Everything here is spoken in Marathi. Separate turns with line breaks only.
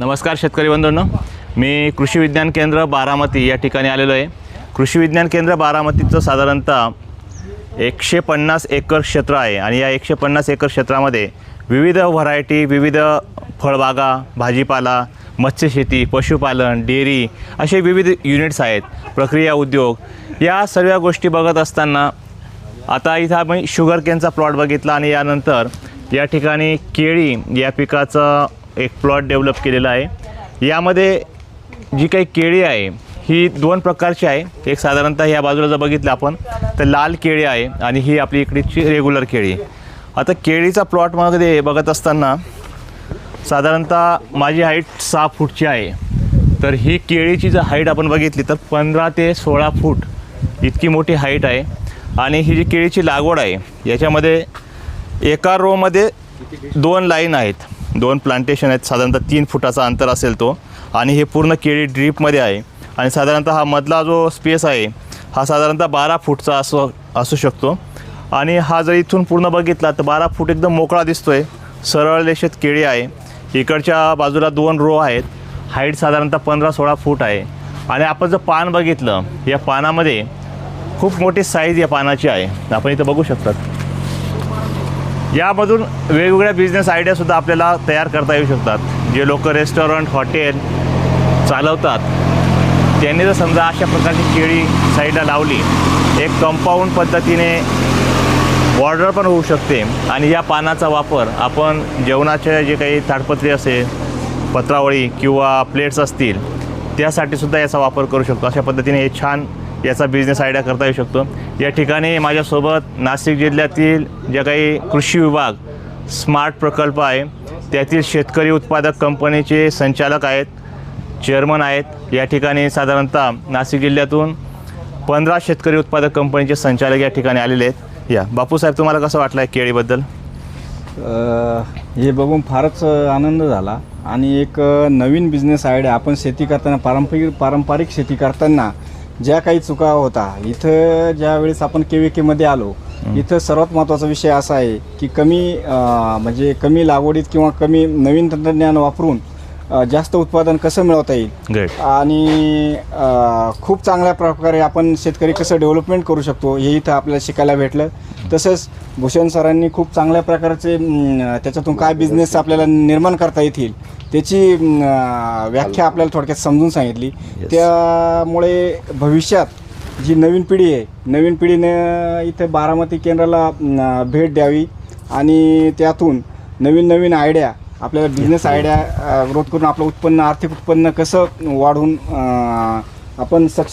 नमस्कार शेतकरी बंधूंनो. मी कृषी विज्ञान केंद्र बारामती या ठिकाणी आलेलो आहे. कृषी विज्ञान केंद्र बारामतीचं साधारणतः एकशे पन्नास एकर क्षेत्र आहे आणि या एकशे पन्नास एकर क्षेत्रामध्ये विविध व्हरायटी विविध फळबागा भाजीपाला मत्स्यशेती पशुपालन डेअरी असे विविध युनिट्स आहेत प्रक्रिया उद्योग. या सर्व गोष्टी बघत असताना आता इथं आम्ही शुगर केनचा प्लॉट बघितला आणि यानंतर या ठिकाणी केळी या पिकाचं एक प्लॉट डेव्हलप केलेला आहे. यामध्ये जी काही केळी आहे ही दोन प्रकारची आहे. एक साधारणतः ह्या बाजूला जर बघितलं आपण तर लाल केळी आहे आणि ही आपली इकडची रेग्युलर केळी. आता केळीचा प्लॉटमध्ये बघत असताना साधारणतः माझी हाईट सहा फूटची आहे. तर ही केळीची जर हाईट आपण बघितली तर पंधरा ते सोळा फूट इतकी मोठी हाईट आहे. आणि ही जी केळीची लागवड आहे याच्यामध्ये एका रोमध्ये दोन लाईन आहेत. दोन प्लांटेशन आहेत. साधारणतः तीन फुटाचा अंतर असेल तो. आणि हे पूर्ण केळी ड्रीपमध्ये आहे. आणि साधारणतः हा मधला जो स्पेस आहे हा साधारणतः बारा फूटचा असो असू शकतो. आणि हा जर इथून पूर्ण बघितला तर बारा फूट एकदम मोकळा दिसतो आहे सरळ रेषेत केळी आहे. इकडच्या बाजूला दोन रो आहेत. हाईट साधारणतः पंधरा सोळा फूट आहे. आणि आपण जर पान बघितलं या पानामध्ये खूप मोठी साईज या पानाची आहे. आपण इथं बघू शकतात. यामधून वेगवेगळ्या बिझनेस आयडियासुद्धा आपल्याला तयार करता येऊ शकतात. जे लोक रेस्टॉरंट हॉटेल चालवतात त्यांनी जर समजा अशा प्रकारची केळी साईडला लावली एक कंपाऊंड पद्धतीने बॉर्डर पण होऊ शकते आणि या पानाचा वापर आपण जेवणाच्या जे काही ताडपत्री असेल पत्रावळी किंवा प्लेट्स असतील त्यासाठी सुद्धा याचा वापर करू शकतो. अशा पद्धतीने हे छान याचा बिझनेस आयडिया करता येऊ शकतो. या ठिकाणी माझ्यासोबत नाशिक जिल्ह्यातील जे काही कृषी विभाग स्मार्ट प्रकल्प आहे त्यातील शेतकरी उत्पादक कंपनीचे संचालक आहेत चेअरमन आहेत. या ठिकाणी साधारणतः नाशिक जिल्ह्यातून पंधरा शेतकरी उत्पादक कंपनीचे संचालक या ठिकाणी आलेले आहेत. या बापूसाहेब तुम्हाला कसं वाटलं आहे केळीबद्दल
हे बघून फारच आनंद झाला आणि एक नवीन बिझनेस आयडिया आपण शेती करताना पारंपरिक पारंपरिक शेती करताना ज्या काही चुका होता इथं ज्या वेळेस आपण के व्ही केमध्ये आलो इथं सर्वात महत्त्वाचा विषय असा आहे की कमी अ, म्हणजे कमी लागवडीत किंवा कमी नवीन तंत्रज्ञान वापरून अ, जास्त उत्पादन कसं मिळवता येईल? आणि अ, खूप चांगल्या प्रकारे आपण शेतकरी कसं डेव्हलपमेंट करू शकतो हे इथं आपल्याला शिकायला भेटलं. तसंच भूषण सरांनी खूप चांगल्या प्रकारचे म, त्याच्यातून काय बिझनेस आपल्याला निर्माण करता येतील त्याची म, व्याख्या आपल्याला थोडक्यात समजून सांगितली. त्यामुळे भविष्यात जी नवीन पिढी आहे नवीन पिढीनं इथं बारामती केंद्राला भेट द्यावी आणि त्यातून नवीन नवीन आयडिया आपल्याला बिझनेस आयडिया ग्रोथ करून आपलं उत्पन्न आर्थिक उत्पन्न कसं वाढवून अ, आपण सक्ष